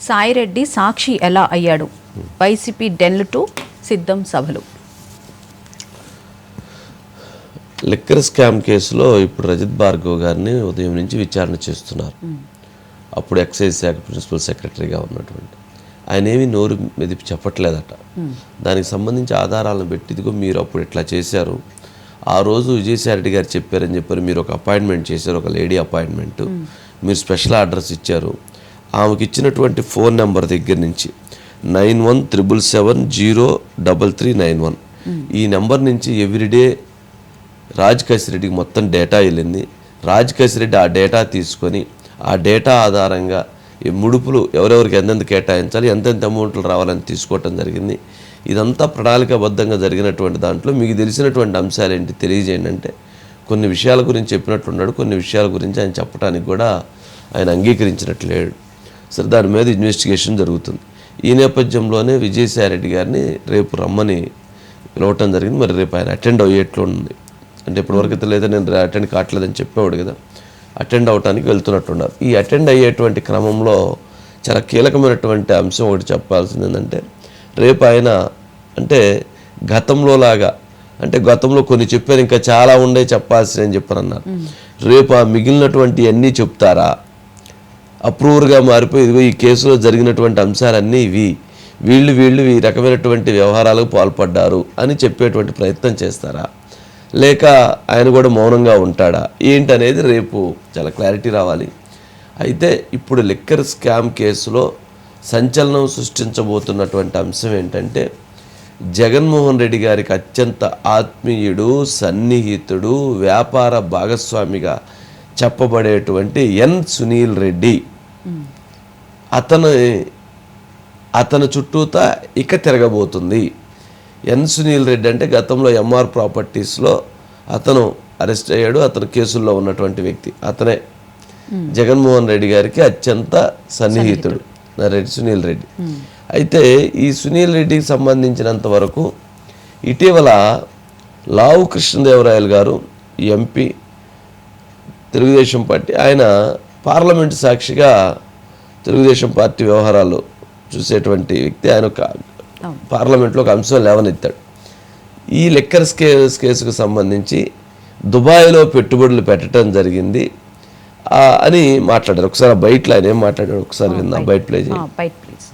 సాయిరెడ్డి సాక్షి ఎలా అయ్యాడు? YCP డెన్లు to సిద్ధం సభలు. లిక్కర్ స్కామ్ కేసులో ఇప్పుడు రజత్ భార్గవ్ గారిని ఉదయం నుంచి విచారణ చేస్తున్నారు. అప్పుడు ఎక్సైజ్ శాఖ ప్రిన్సిపల్ సెక్రటరీగా ఉన్నటువంటి. ఆయన ఏమీ నోరు మెదిపి చెప్పట్లేదట. దానికి సంబంధించి ఆధారాలను పెట్టి ఇదిగో మీరు అప్పుడు ఇట్లా చేశారు. ఆ రోజు విజయసాయిరెడ్డి గారు చెప్పారని చెప్పారు మీరు ఒక అపాయింట్మెంట్ చేశారు ఒక లేడీ అపాయింట్మెంట్. మీరు స్పెషల్ అడ్రస్ ఇచ్చారు. ఆమెకి ఇచ్చినటువంటి ఫోన్ నెంబర్ దగ్గర నుంచి nine one triple seven zero double three nine one. ఈ నెంబర్ నుంచి ఎవ్రీడే రాజ్ రెడ్డికి మొత్తం డేటా వెళ్ళింది. రాజ్ రెడ్డి ఆ డేటా తీసుకొని ఆ డేటా ఆధారంగా ఈ ముడుపులు ఎవరెవరికి ఎంతెంత కేటాయించాలి ఎంతెంత అమౌంట్లు రావాలని తీసుకోవటం జరిగింది. ఇదంతా ప్రణాళికాబద్ధంగా జరిగినటువంటి దాంట్లో మీకు తెలిసినటువంటి అంశాలు ఏంటి తెలియజేయండి అంటే కొన్ని విషయాల గురించి చెప్పినట్లున్నాడు కొన్ని విషయాల గురించి ఆయన చెప్పడానికి కూడా ఆయన అంగీకరించినట్లు లేడు. సరే దాని మీద ఇన్వెస్టిగేషన్ జరుగుతుంది. ఈ నేపథ్యంలోనే విజయసాయిరెడ్డి గారిని రేపు రమ్మని పిలవటం జరిగింది. మరి రేపు ఆయన అటెండ్ అయ్యేట్లు ఉంది అంటే ఇప్పటివరకు అయితే లేదా నేను అటెండ్ కావట్లేదని చెప్పేవాడు కదా. అటెండ్ అవడానికి వెళ్తున్నట్టున్నారు. ఈ అటెండ్ అయ్యేటువంటి క్రమంలో చాలా కీలకమైనటువంటి అంశం ఒకటి చెప్పాల్సింది ఏంటంటే రేపు ఆయన అంటే గతంలో లాగా అంటే గతంలో కొన్ని చెప్పారు ఇంకా చాలా ఉండే చెప్పాల్సి అని చెప్పారు అన్నారు రేపు ఆ మిగిలినటువంటి అన్నీ చెప్తారా? అప్రూవర్గా మారిపోయి ఇదిగో ఈ కేసులో జరిగినటువంటి అంశాలన్నీ ఇవి. వీళ్ళు వీళ్ళు ఈ రకమైనటువంటి వ్యవహారాలకు పాల్పడ్డారు అని చెప్పేటువంటి ప్రయత్నం చేస్తారా? లేక ఆయన కూడా మౌనంగా ఉంటాడా? ఏంటనేది రేపు చాలా క్లారిటీ రావాలి. అయితే ఇప్పుడు లిక్కర్ స్కామ్ కేసులో సంచలనం సృష్టించబోతున్నటువంటి అంశం ఏంటంటే జగన్మోహన్ రెడ్డి గారికి అత్యంత ఆత్మీయుడు సన్నిహితుడు వ్యాపార భాగస్వామిగా చెప్పబడేటువంటి ఎన్ సునీల్ రెడ్డి. అతను అతని చుట్టూతా ఇక తిరగబోతుంది. ఎన్ సునీల్ రెడ్డి అంటే గతంలో ఎంఆర్ ప్రాపర్టీస్లో అతను అరెస్ట్ అయ్యాడు. అతను కేసుల్లో ఉన్నటువంటి వ్యక్తి. అతనే జగన్మోహన్ రెడ్డి గారికి అత్యంత సన్నిహితుడు. రెడ్డి సునీల్ రెడ్డి. అయితే ఈ సునీల్ రెడ్డికి సంబంధించినంత వరకు ఇటీవల లావు కృష్ణదేవరాయలు గారు ఎంపీ తెలుగుదేశం పార్టీ ఆయన పార్లమెంట్ సాక్షిగా తెలుగుదేశం పార్టీ వ్యవహారాలు చూసేటువంటి వ్యక్తి ఆయన ఒక పార్లమెంట్లో ఒక అంశం లేవనెత్తాడు. ఈ లెక్కర్స్ కేస్ కేసుకు సంబంధించి దుబాయ్లో పెట్టుబడులు పెట్టడం జరిగింది. అని మాట్లాడారు. ఒకసారి బయటలో ఆయన ఏం మాట్లాడాడు? ఒకసారి విందాం. బయట ప్లే చేయండి byte please.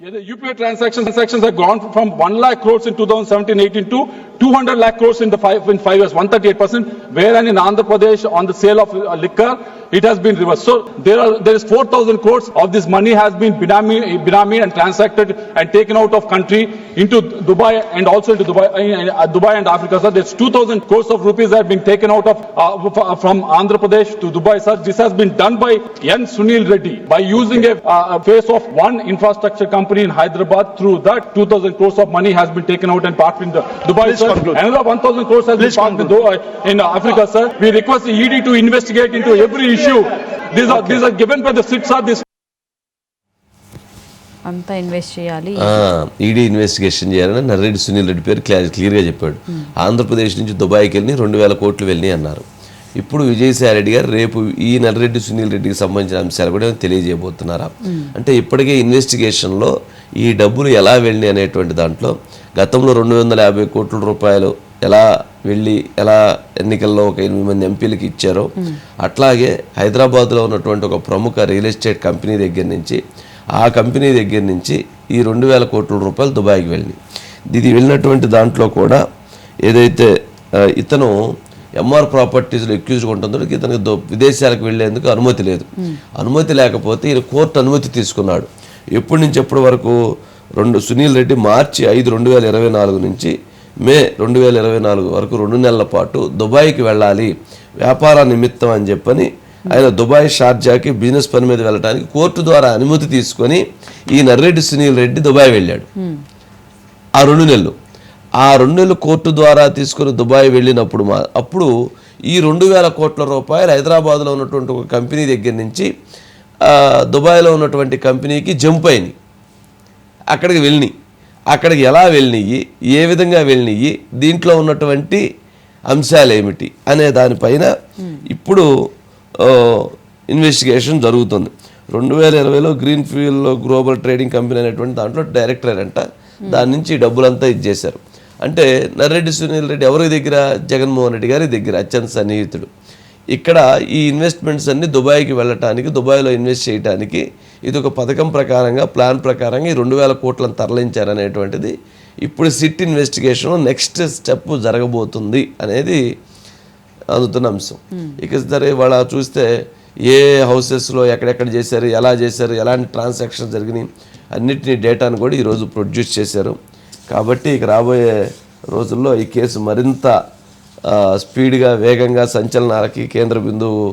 Yeah, the UPI transactions, transactions have gone from 1 lakh crores in 2017-18 to 200 lakh crores in the five, in five years, 138%, wherein in Andhra Pradesh on the sale of uh, liquor, it has been reversed. So there are, there is 4,000 crores of this money has been binami, binami and transacted and taken out of country into Dubai and also into Dubai, uh, Dubai and Africa, sir. There's 2,000 crores of rupees that have been taken out of, uh, from Andhra Pradesh to Dubai, sir. This has been done by N. Sunil Reddy by using a, uh, face of one infrastructure company in Hyderabad. Through that, 2,000 crores of money has been taken out and parked in the Dubai, sir. Another 1,000 crores has been parked in, Dubai, in Africa, sir. We request the ED to investigate into every issue. These are, these are given by the SIT, sir. This అంతా invest చేయాలి. ED investigation చేయాలని నర్రెడ్డి సునీల్ రెడ్డి పేరు clear క్లియర్గా చెప్పాడు. ఆంధ్రప్రదేశ్ నుంచి దుబాయ్కి వెళ్ళి రెండు వేల కోట్లు వెళ్ళి అన్నారు. ఇప్పుడు విజయసాయి రెడ్డి గారు రేపు ఈ నర్రెడ్డి సునీల్ రెడ్డికి సంబంధించిన అంశాలు కూడా తెలియజేయబోతున్నారా? అంటే ఇప్పటికే ఇన్వెస్టిగేషన్లో ఈ డబ్బులు ఎలా వెళ్ళి అనేటువంటి దాంట్లో గతంలో రెండు వందల యాభై కోట్ల రూపాయలు ఎలా వెళ్ళి ఎలా ఎన్నికల్లో ఒక ఎనిమిది మంది ఎంపీలకు ఇచ్చారో. అట్లాగే హైదరాబాద్లో ఉన్నటువంటి ఒక ప్రముఖ రియల్ ఎస్టేట్ కంపెనీ దగ్గర నుంచి ఆ కంపెనీ దగ్గర నుంచి ఈ రెండు వేల కోట్ల రూపాయలు దుబాయ్కి వెళ్ళినాయి. ఇది వెళ్ళినటువంటి దాంట్లో కూడా ఏదైతే ఇతను ఎంఆర్ ప్రాపర్టీస్లో ఎక్యూజ్గా ఉంటుందో ఇతనికి విదేశాలకు వెళ్ళేందుకు అనుమతి లేదు. అనుమతి లేకపోతే ఈయన కోర్టు అనుమతి తీసుకున్నాడు. ఎప్పటి నుంచి ఎప్పటి వరకు రెండు సునీల్ రెడ్డి మార్చి ఐదు రెండు వేల ఇరవై నాలుగు నుంచి మే రెండు వేల ఇరవై నాలుగు వరకు రెండు నెలల పాటు దుబాయ్కి వెళ్ళాలి వ్యాపార నిమిత్తం అని చెప్పని ఆయన దుబాయ్ షార్జాకి బిజినెస్ పని మీద వెళ్ళడానికి కోర్టు ద్వారా అనుమతి తీసుకొని ఈ నర్రెడ్డి సునీల్ రెడ్డి దుబాయ్ వెళ్ళాడు. ఆ రెండు నెలలు. ఆ రెండు నెలలు కోర్టు ద్వారా తీసుకుని దుబాయ్ వెళ్ళినప్పుడు మా అప్పుడు ఈ రెండు వేల కోట్ల రూపాయలు హైదరాబాద్లో ఉన్నటువంటి ఒక కంపెనీ దగ్గర నుంచి దుబాయ్లో ఉన్నటువంటి కంపెనీకి జంప్ అయినాయి. అక్కడికి వెళ్ళినాయి. అక్కడికి ఎలా వెళ్ళినాయి ఏ విధంగా వెళ్ళినాయి దీంట్లో ఉన్నటువంటి అంశాలు ఏమిటి అనే దానిపైన ఇప్పుడు ఇన్వెస్టిగేషన్ జరుగుతుంది. రెండు వేల ఇరవైలో green field global trading company అనేటువంటి దాంట్లో డైరెక్టర్ అంట దాని నుంచి డబ్బులంతా ఇది చేశారు అంటే నర్రెడ్డి సునీల్ రెడ్డి ఎవరి దగ్గర? జగన్మోహన్ రెడ్డి గారి దగ్గర అత్యంత సన్నిహితుడు. ఇక్కడ ఈ ఇన్వెస్ట్మెంట్స్ అన్ని దుబాయ్కి వెళ్ళటానికి దుబాయ్లో ఇన్వెస్ట్ చేయడానికి ఇది ఒక పథకం ప్రకారంగా ప్లాన్ ప్రకారంగా ఈ రెండు వేల కోట్లను తరలించారనేటువంటిది ఇప్పుడు సిట్ ఇన్వెస్టిగేషన్లో నెక్స్ట్ స్టెప్ జరగబోతుంది అనేది అందుతున్న అంశం. ఇక సరే వాళ్ళ చూస్తే ఏ హౌసెస్లో ఎక్కడెక్కడ చేశారు ఎలా చేశారు ఎలాంటి ట్రాన్సాక్షన్ జరిగినాయి అన్నిటినీ డేటాను కూడా ఈరోజు ప్రొడ్యూస్ చేశారు. కాబట్టి ఇక రాబోయే రోజుల్లో ఈ కేసు మరింత స్పీడ్గా వేగంగా సంచలనాలకి కేంద్ర బిందువు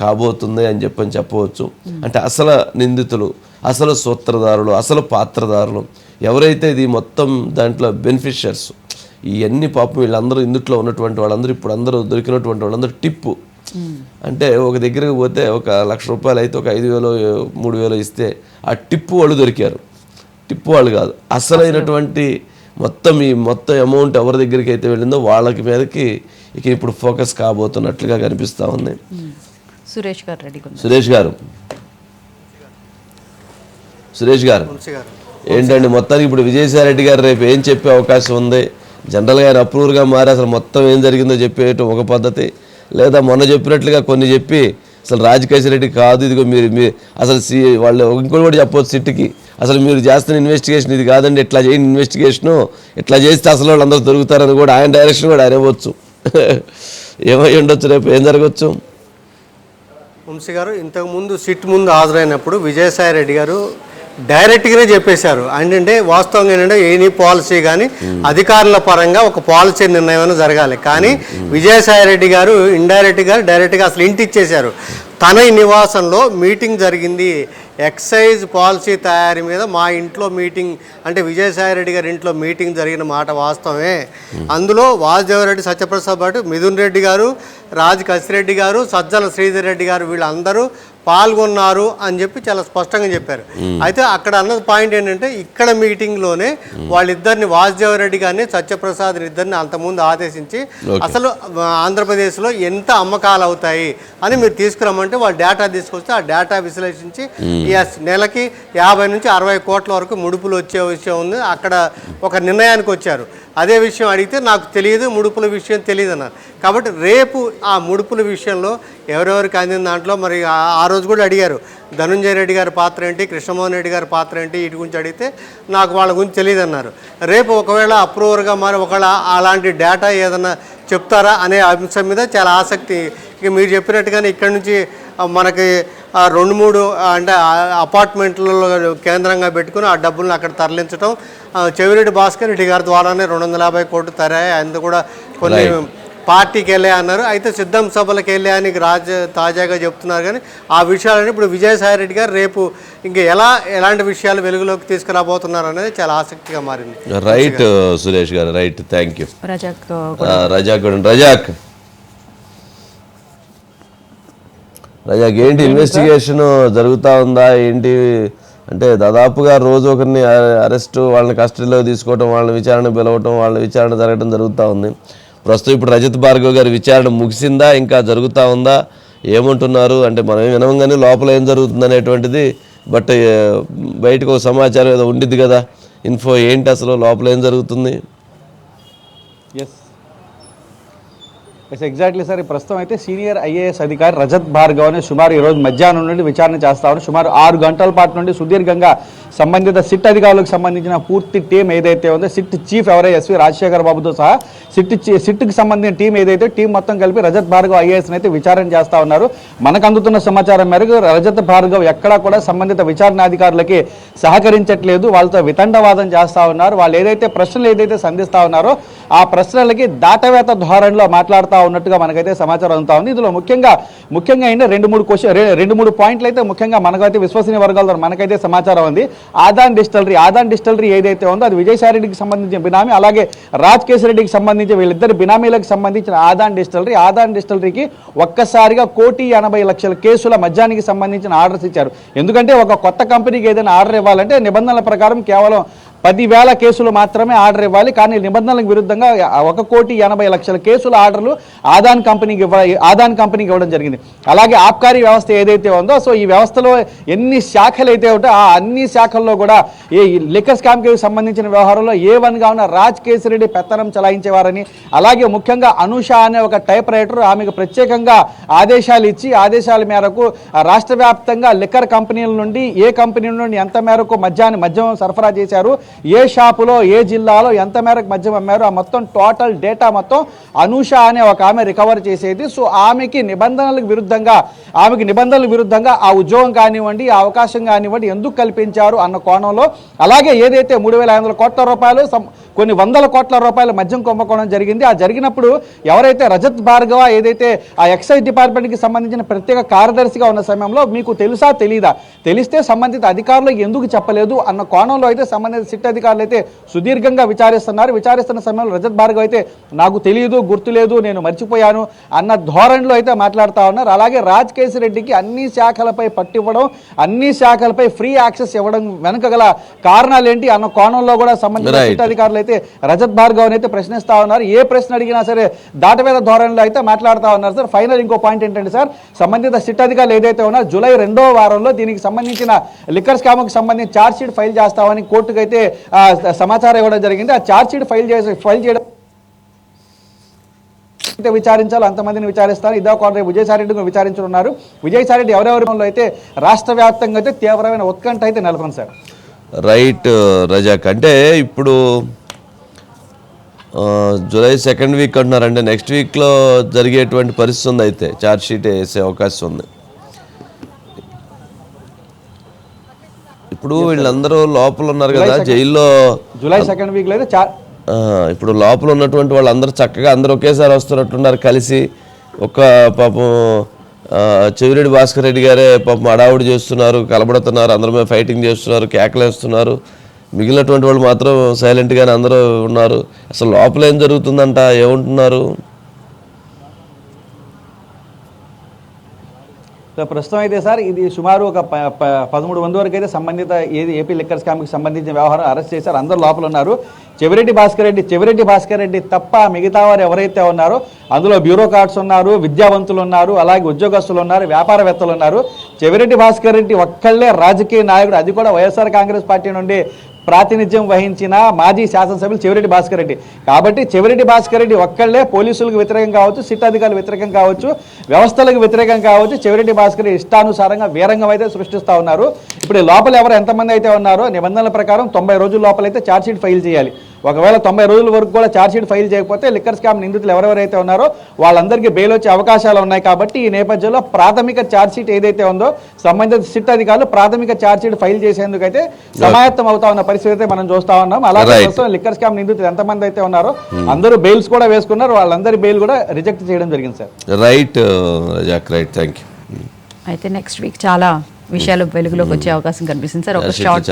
కాబోతుంది అని చెప్పని చెప్పవచ్చు. అంటే అసలు నిందితులు అసలు సూత్రధారులు అసలు పాత్రధారులు ఎవరైతే ఇది మొత్తం దాంట్లో బెనిఫిషియర్స్ ఇవన్నీ పాపం వీళ్ళందరూ ఇందుట్లో ఉన్నటువంటి వాళ్ళందరూ ఇప్పుడు అందరూ దొరికినటువంటి వాళ్ళందరూ టిప్పు. అంటే ఒక దగ్గరకు పోతే ఒక లక్ష రూపాయలు అయితే ఒక ఐదు వేలు మూడు వేలు ఇస్తే ఆ టిప్పు వాళ్ళు దొరికారు. టిప్పు వాళ్ళు కాదు. అసలైనటువంటి మొత్తం ఈ మొత్తం అమౌంట్ ఎవరి దగ్గరికి అయితే వెళ్ళిందో వాళ్ళకి మీదకి ఇక ఇప్పుడు ఫోకస్ కాబోతున్నట్లుగా కనిపిస్తూ ఉంది. సురేష్ గారు ఉన్నారు. సురేష్ గారు. సురేష్ గారు ఏంటండి మొత్తానికి ఇప్పుడు విజయసాయిరెడ్డి గారు రేపు ఏం చెప్పే అవకాశం ఉంది? జనరల్గా ఆయన అప్రూవర్గా మారి అసలు మొత్తం ఏం జరిగిందో చెప్పేయటం ఒక పద్ధతి. లేదా మొన్న చెప్పినట్లుగా కొన్ని చెప్పి అసలు రాజకేశ్వర రెడ్డి కాదు ఇదిగో మీరు మీ అసలు సి వాళ్ళు ఇంకోటి కూడా చెప్పవచ్చు సిట్కి. అసలు మీరు చేస్తున్న ఇన్వెస్టిగేషన్ ఇది కాదండి ఇట్లా చేయండి ఇన్వెస్టిగేషను ఇట్లా చేస్తే అసలు వాళ్ళందరూ దొరుకుతారని కూడా ఆయన డైరెక్షన్ కూడా ఆయన ఇవ్వచ్చు ఏమై ఉండొచ్చు రేపు ఏం జరగచ్చు వంశీ గారు ఇంతకుముందు సిట్ ముందు హాజరైనప్పుడు విజయసాయి రెడ్డి గారు డైరెక్ట్గానే చెప్పేశారు. ఏంటంటే వాస్తవంగా ఏంటంటే ఎనీ పాలసీ కానీ అధికారుల పరంగా ఒక పాలసీ నిర్ణయం జరగాలి. కానీ విజయసాయి రెడ్డి గారు ఇండైరెక్ట్గా డైరెక్ట్గా అసలు ఇంటి ఇచ్చేశారు తన నివాసంలో మీటింగ్ జరిగింది. ఎక్సైజ్ పాలసీ తయారీ మీద మా ఇంట్లో మీటింగ్ అంటే విజయసాయి రెడ్డి గారి ఇంట్లో మీటింగ్ జరిగిన మాట వాస్తవమే. అందులో వాసుదేవరెడ్డి సత్యప్రసాద్ పాటు మిథున్ రెడ్డి గారు రాజ్ కసిరెడ్డి గారు సజ్జల శ్రీధర్ రెడ్డి గారు వీళ్ళందరూ పాల్గొన్నారు అని చెప్పి చాలా స్పష్టంగా చెప్పారు. అయితే అక్కడ అన్న పాయింట్ ఏంటంటే ఇక్కడ మీటింగ్లోనే వాళ్ళిద్దరిని వాసుదేవరెడ్డి గారిని సత్యప్రసాద్ ఇద్దరిని అంతకుముందు ఆదేశించి అసలు ఆంధ్రప్రదేశ్లో ఎంత అమ్మకాలు అవుతాయి అని మీరు తీసుకురమ్మంటే వాళ్ళు డేటా తీసుకొస్తే ఆ డేటా విశ్లేషించి ఎస్ నెలకి యాభై నుంచి అరవై కోట్ల వరకు ముడుపులు వచ్చే విషయం ఉంది. అక్కడ ఒక నిర్ణయానికి వచ్చారు. అదే విషయం అడిగితే నాకు తెలియదు ముడుపుల విషయం తెలియదు అన్నారు కాబట్టి రేపు ఆ ముడుపుల విషయంలో ఎవరెవరికి అందిన దాంట్లో మరి ఆ- రోజు కూడా అడిగారు. ధనుంజయ రెడ్డి గారి పాత్ర ఏంటి కృష్ణమోహన్ రెడ్డి గారి పాత్ర ఏంటి వీటి గురించి అడిగితే నాకు వాళ్ళ గురించి తెలియదు అన్నారు రేపు ఒకవేళ అప్రూవర్గా మరి ఒకవేళ అలాంటి డేటా ఏదైనా చెప్తారా అనే అంశం మీద చాలా ఆసక్తి. ఇక మీరు చెప్పినట్టుగానే ఇక్కడ నుంచి మనకి రెండు మూడు అంటే అపార్ట్మెంట్లలో కేంద్రంగా పెట్టుకుని ఆ డబ్బులను అక్కడ తరలించడం చెవిరెడ్డి భాస్కర్ రెడ్డి గారి ద్వారానే రెండు వందల యాభై కోట్లు తరాయి. ఆయన కూడా కొన్ని పార్టీకి వెళ్ళే అన్నారు. అయితే సిద్ధం సభలకు వెళ్ళే అని రాజ తాజాగా చెప్తున్నారు కానీ ఆ విషయాలని ఇప్పుడు విజయసాయి రెడ్డి గారు రేపు ఇంకా ఎలా ఎలాంటి విషయాలు వెలుగులోకి తీసుకురాబోతున్నారు అనేది చాలా ఆసక్తిగా మారింది. రైట్ సురేష్ గారు. Right thank you Razak Razak Razak Razak ఏంటి ఇన్వెస్టిగేషన్ జరుగుతూ ఉందా? ఏంటి? అంటే దాదాపుగా రోజు ఒకరిని అరెస్ట్ వాళ్ళని కస్టడీలో తీసుకోవడం వాళ్ళని విచారణ పిలవటం వాళ్ళ విచారణ జరగడం జరుగుతూ ఉంది. ప్రస్తుతం ఇప్పుడు రజత్ భార్గవ్ గారి విచారణ ముగిసిందా? ఇంకా జరుగుతూ ఉందా? ఏమంటున్నారు? అంటే మనం కానీ లోపల ఏం జరుగుతుంది అనేటువంటిది బట్ బయటకు ఒక సమాచారం ఏదో ఉండిద్ది కదా. ఇన్ఫో ఏంటి అసలు? లోపల ఏం జరుగుతుంది? ఎస్ ఎస్ ఎగ్జాక్ట్లీ సార్ ప్రస్తుతం అయితే సీనియర్ ఐఏఎస్ అధికారి రజత్ భార్గవ్ అని సుమారు ఈరోజు మధ్యాహ్నం నుండి విచారణ చేస్తా ఉన్నారు. సుమారు ఆరు గంటల పాటు నుండి సుదీర్ఘంగా సంబంధిత సిట్ అధికారులకు సంబంధించిన పూర్తి టీం ఏదైతే ఉందో సిట్ చీఫ్ ఎవరై ఎస్వి రాజశేఖర్ బాబుతో సహా సిట్ సిట్కి సంబంధించిన టీం ఏదైతే టీం మొత్తం కలిపి రజత్ భార్గవ్ ఐఏఎస్ని అయితే విచారణ చేస్తా ఉన్నారు. మనకు అందుతున్న సమాచారం మేరకు రజత్ భార్గవ్ ఎక్కడా కూడా సంబంధిత విచారణాధికారులకి సహకరించట్లేదు. వాళ్ళతో వితండవాదం చేస్తా ఉన్నారు. వాళ్ళు ఏదైతే ప్రశ్నలు ఏదైతే సంధిస్తా ఉన్నారో ఆ ప్రశ్నలకి దాటవేత ధోరణిలో మాట్లాడుతూ ఉన్నట్టుగా మనకైతే సమాచారం అందుతా ఉంది. ఇందులో ముఖ్యంగా ముఖ్యంగా ఏంటంటే రెండు మూడు క్వశ్చన్ రెండు మూడు పాయింట్లు అయితే ముఖ్యంగా మనకైతే విశ్వసనీయ వర్గాల ద్వారా మనకైతే సమాచారం ఉంది. ఆదాన్ డిస్టలరీ ఆదాన్ డిస్టలరీ ఏదైతే ఉందో అది విజయసాయి రెడ్డికి సంబంధించిన బినామీ అలాగే రాజ్ రెడ్డికి సంబంధించి వీళ్ళిద్దరు బినామీలకు సంబంధించిన ఆదాన్ డిస్టలరీ ఆదాన్ డిస్టలరీకి ఒక్కసారిగా కోటి ఎనభై లక్షల కేసుల మద్యానికి సంబంధించిన ఆర్డర్స్ ఇచ్చారు. ఎందుకంటే ఒక కొత్త కంపెనీకి ఏదైనా ఆర్డర్ ఇవ్వాలంటే నిబంధనల ప్రకారం కేవలం పదివేల కేసులు మాత్రమే ఆర్డర్ ఇవ్వాలి. కానీ నిబంధనలకు విరుద్ధంగా ఒక కోటి ఎనభై లక్షల కేసుల ఆర్డర్లు ఆదాన్ కంపెనీకి ఇవ్వ ఆదాన్ కంపెనీకి ఇవ్వడం జరిగింది. అలాగే ఆబ్కారీ వ్యవస్థ ఏదైతే ఉందో సో ఈ వ్యవస్థలో ఎన్ని శాఖలు అయితే ఉంటాయో ఆ అన్ని శాఖల్లో కూడా ఈ లిక్కర్ స్కామ్కి సంబంధించిన వ్యవహారంలో ఏ వన్గా ఉన్న రాజ్ కేసిరెడ్డి పెత్తనం చలాయించేవారని అలాగే ముఖ్యంగా అనూష అనే ఒక టైప్ రైటర్ ఆమెకు ప్రత్యేకంగా ఆదేశాలు ఇచ్చి ఆదేశాల మేరకు ఆ రాష్ట్ర వ్యాప్తంగా లిక్కర్ కంపెనీల నుండి ఏ కంపెనీల నుండి ఎంత మేరకు మద్యాన్ని మద్యం సరఫరా చేశారు ఏ షాపులో ఏ జిల్లాలో ఎంత మేరకు మద్యం అమ్మారో ఆ మొత్తం టోటల్ డేటా మొత్తం అనూష అనే ఒక ఆమె రికవర్ చేసేది. సో ఆమెకి నిబంధనలకు విరుద్ధంగా ఆమెకి నిబంధనలకు విరుద్ధంగా ఆ ఉద్యోగం కానివ్వండి ఆ అవకాశం కానివ్వండి ఎందుకు కల్పించారు అన్న కోణంలో అలాగే ఏదైతే మూడు వేల ఐదు వందల కోట్ల రూపాయలు కొన్ని వందల కోట్ల రూపాయల మద్యం కుంభకోణం జరిగింది. ఆ జరిగినప్పుడు ఎవరైతే రజత్ భార్గవ ఏదైతే ఆ ఎక్సైజ్ డిపార్ట్మెంట్కి సంబంధించిన ప్రత్యేక కార్యదర్శిగా ఉన్న సమయంలో మీకు తెలుసా తెలీదా? తెలిస్తే సంబంధిత అధికారులు ఎందుకు చెప్పలేదు అన్న కోణంలో అయితే సంబంధిత సిట్ అధికారులు అయితే సుదీర్ఘంగా విచారిస్తున్నారు. విచారిస్తున్న సమయంలో రజత్ భార్గవ్ అయితే నాకు తెలియదు గుర్తులేదు నేను మర్చిపోయాను అన్న ధోరణిలో అయితే మాట్లాడుతూ ఉన్నారు. అలాగే రాజ్ రెడ్డికి అన్ని శాఖలపై పట్టివ్వడం అన్ని శాఖలపై ఫ్రీ యాక్సెస్ ఇవ్వడం వెనుక గల కారణాలు ఏంటి అన్న కోణంలో కూడా. సిట్ అధికారులు అయితే రజత్ భార్గవ్ అయితే ప్రశ్నిస్తా ఉన్నారు. ఏ ప్రశ్న అడిగినా సరే దాటవేద ధోరణిలో అయితే మాట్లాడుతూ ఉన్నారు సార్. ఫైనల్ ఇంకో పాయింట్ ఏంటంటే సార్ సంబంధిత సిట్ అధికారులు ఏదైతే ఉన్నారో జూలై రెండో వారంలో దీనికి సంబంధించిన లిక్కర్ స్కామ్కి సంబంధించి ఛార్జ్ షీట్ ఫైల్ చేస్తామని కోర్టుకు అయితే సమాచారం ఇవ్వడం జరిగింది. ఆ ఛార్జ్షీట్ ఫైల్ చేసి ఫైల్ చేయడం అయితే విచారించాలో అంతమందిని విచారిస్తారు. ఇదో కొంత రేపు విజయసాయి కూడా విచారించనున్నారు. విజయసాయిరెడ్డి ఎవరెవరిలో అయితే రాష్ట్ర వ్యాప్తంగా అయితే తీవ్రమైన ఉత్కంఠ అయితే నెలకొంది సార్. రైట్ రజాక్. అంటే ఇప్పుడు జూలై సెకండ్ వీక్ అంటున్నారంటే నెక్స్ట్ వీక్లో జరిగేటువంటి పరిస్థితి ఉంది అయితే ఛార్జ్షీట్ వేసే అవకాశం ఉంది. ఇప్పుడు వీళ్ళందరూ లోపల ఉన్నారు కదా జైల్లో. జూలై సెకండ్ అయితే చా ఆ, ఇప్పుడు లోపల ఉన్నటువంటి వాళ్ళందరూ చక్కగా అందరూ ఒకేసారి వస్తున్నట్టున్నారు కలిసి. ఒక పాపం చెవిరెడ్డి భాస్కర్ రెడ్డి గారే పాపం అడావుడి చేస్తున్నారు కలబడుతున్నారు అందరి మీద ఫైటింగ్ చేస్తున్నారు కేకలేస్తున్నారు. మిగిలినటువంటి వాళ్ళు మాత్రం సైలెంట్గానే అందరూ ఉన్నారు. అసలు లోపల ఏం జరుగుతుందంట? ఏముంటున్నారు? సో ప్రస్తుతం అయితే సార్ ఇది సుమారు ఒక ప- పదమూడు మంది వరకు అయితే సంబంధిత ఏది ఏపీ లిక్కర్ స్కామ్కి సంబంధించిన వ్యవహారం అరెస్ట్ చేశారు. అందరూ లోపల ఉన్నారు. చెవిరెడ్డి భాస్కర్ రెడ్డి చెవిరెడ్డి భాస్కర్ రెడ్డి తప్ప మిగతా వారు ఎవరైతే ఉన్నారో అందులో బ్యూరోక్రాట్స్ ఉన్నారు విద్యావంతులు ఉన్నారు అలాగే ఉద్యోగస్తులు ఉన్నారు వ్యాపారవేత్తలు ఉన్నారు. చెవిరెడ్డి భాస్కర్ రెడ్డి ఒక్కళ్ళే రాజకీయ నాయకుడు. అది కూడా వైఎస్ఆర్ కాంగ్రెస్ పార్టీ నుండి ప్రాతినిధ్యం వహించిన మాజీ శాసనసభ్యులు చెవిరెడ్డి భాస్కర్ రెడ్డి. కాబట్టి చెవిరెడ్డి భాస్కర్ రెడ్డి ఒక్కళ్ళే పోలీసులకు వ్యతిరేకం కావచ్చు సిట్ అధికారులకు వ్యతిరేకం కావచ్చు వ్యవస్థలకు వ్యతిరేకం కావచ్చు చెవిరెడ్డి భాస్కర్ రెడ్డి ఇష్టానుసారంగా వీరంగం అయితే సృష్టిస్తూ ఉన్నారు. ఇప్పుడు లోపల ఎవరు ఎంతమంది అయితే ఉన్నారో నిబంధనల ప్రకారం తొంభై రోజుల లోపల అయితే ఛార్జ్షీట్ ఫైల్ చేయాలి. ఒకవేళ తొంభై రోజుల వరకు కూడా ఛార్జ్షీట్ ఫైల్ చేయకపోతే లిక్కర్ స్కామ్ నిందితులు ఎవరెవరైతే ఉన్నారో వాళ్ళందరికీ బెయిల్ వచ్చే అవకాశాలు ఉన్నాయి కాబట్టి ఈ నేపథ్యంలో ప్రాథమిక ఛార్జ్షీట్ ఏదైతే ఉందో సంబంధిత సిట్ అధికారులు ప్రాథమిక ఛార్జ్షీట్ ఫైల్ చేసేందుకైతే సమాయత్తం అవుతా ఉన్న పరిస్థితి అయితే మనం చూస్తా ఉన్నాం. అలాగే లిక్కర్ స్కామ్ నిందితులు ఎంతమంది అయితే ఉన్నారో అందరూ బెయిల్స్ కూడా వేసుకున్నారు. వాళ్ళందరి బెయిల్ కూడా రిజెక్ట్ చేయడం జరిగింది sir. Right Razak right thank you అయితే నెక్స్ట్ వీక్ చాలా విషయాలు వెలుగులోకి వచ్చే అవకాశం కనిపిస్తుంది సార్. ఒక షార్ట్